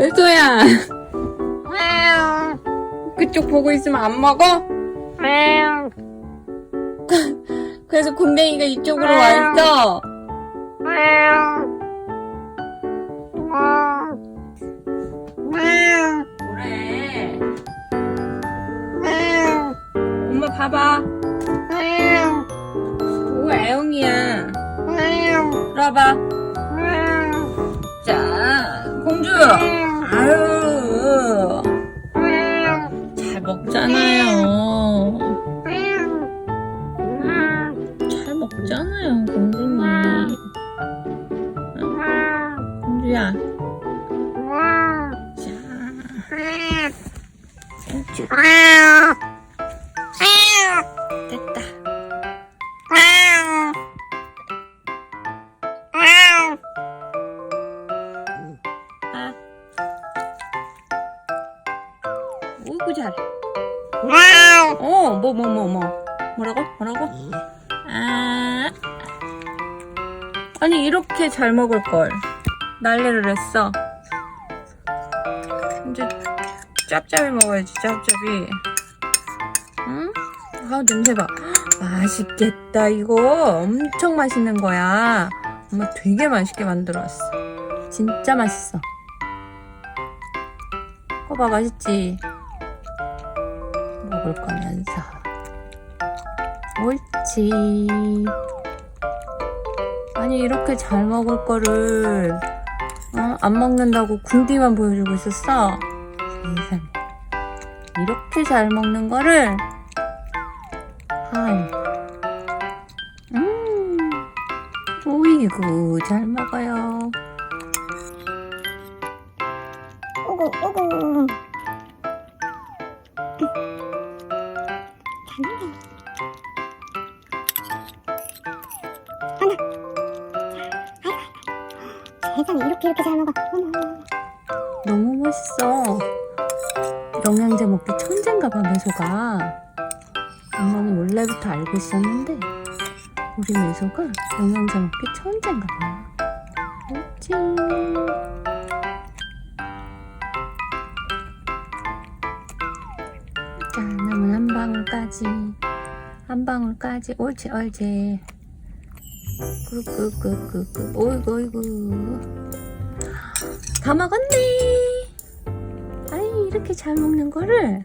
을소야 그쪽 보고 있으면 안 먹어? 그래서 곰댕이가 이쪽으로 와 있어. 뭐래? 엄마 봐봐. 오 애용이야. 이리 와봐. 자, 공주. 아유. 잘 먹잖아요. 잘 먹잖아요, 공주님. 공주야. 자, 공주. 됐다. 오이구 잘해. 어, 뭐, 뭐, 뭐, 뭐. 뭐라고? 뭐라고? 아. 아니, 이렇게 잘 먹을걸. 난리를 했어. 이제, 짭짭이 먹어야지, 짭짭이. 응? 아, 냄새 봐. 맛있겠다, 이거. 엄청 맛있는 거야. 엄마 되게 맛있게 만들었어. 진짜 맛있어. 거봐, 맛있지? 먹을 거면서. 옳지. 아니, 이렇게 잘 먹을 거를, 어? 안 먹는다고 군디만 보여주고 있었어? 세상에. 이렇게 잘 먹는 거를, 하이. 음, 오이구, 잘 먹어요. 오구 오구 세상에 이렇게 이렇게 잘 먹어 너무 멋있어. 영양제 먹기 천재인가 봐, 매소가. 엄마는 원래부터 알고 있었는데, 우리 매소가 영양제 먹기 천재인가 봐. 자, 남은 한 방울까지. 한 방울까지. 옳지, 옳지. 끄끄끄끄끄. 오이구, 오이구. 다 먹었네. 아이, 이렇게 잘 먹는 거를